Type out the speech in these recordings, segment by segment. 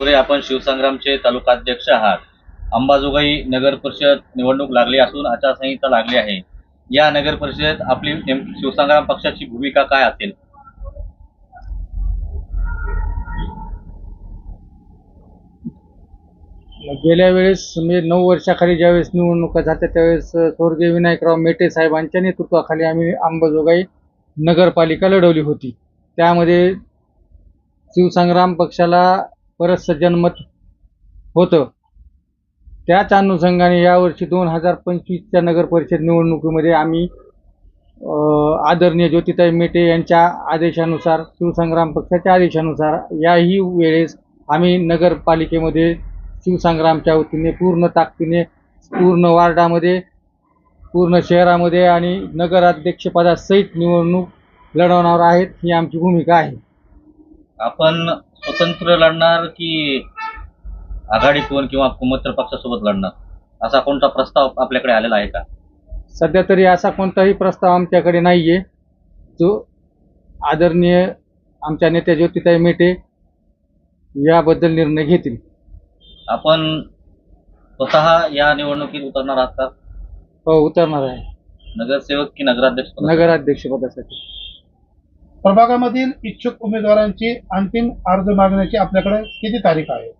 आपण शिवसंग्रामचे तालुकाध्यक्ष आहात. अंबाजोगाई नगर परिषद निवडणूक लागली असून आचारसंहिता लागली आहे. या नगर परिषदेत आपली शिवसंग्राम पक्षाची भूमिका काय असेल? गेल्या वेळेस म्हणजे नऊ वर्षाखाली ज्यावेळेस निवडणुका झाल्या त्यावेळेस स्वर्गीय विनायकराव मेटे साहेबांच्या नेतृत्वाखाली आम्ही अंबाजोगाई नगरपालिका लढवली होती. त्यामध्ये शिवसंग्राम पक्षाला बरंचसं सज्जनमत होतं. त्याच अनुषंगाने यावर्षी दोन हजार पंचवीसच्या नगरपरिषद निवडणुकीमध्ये आम्ही आदरणीय ज्योतिताई मेटे यांच्या आदेशानुसार शिवसंग्राम पक्षाच्या आदेशानुसार याही वेळेस आम्ही नगरपालिकेमध्ये शिवसंग्रामच्या वतीने पूर्ण ताकदीने पूर्ण वार्डामध्ये पूर्ण शहरामध्ये आणि नगराध्यक्षपदासहित निवडणूक लढवणार आहेत ही आमची भूमिका आहे. आपण स्वतंत्र लढणार की आघाडीतून किंवा कुमत्र पक्षासोबत लढणार? असा कोणता प्रस्ताव आपल्याकडे आलेला आहे का? सध्या तरी असा कोणताही प्रस्ताव आमच्याकडे नाही आहे जो आदरणीय आमच्या नेत्या ज्योतिताई मेटे याबद्दल निर्णय घेतील. आपण स्वतः या निवडणुकीत उतरणार आहात का? हो उतरणार आहे. नगरसेवक की नगराध्यक्ष पदासाठी? प्रभागामधील इच्छुक उमेदवारांची अंतिम अर्ज मागण्याची आपल्याकडे किती तारीख आहे?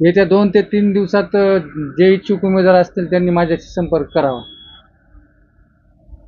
येत्या दोन ते तीन दिवसात अ, जे इच्छुक उमेदवार असतील त्यांनी माझ्याशी संपर्क करावा.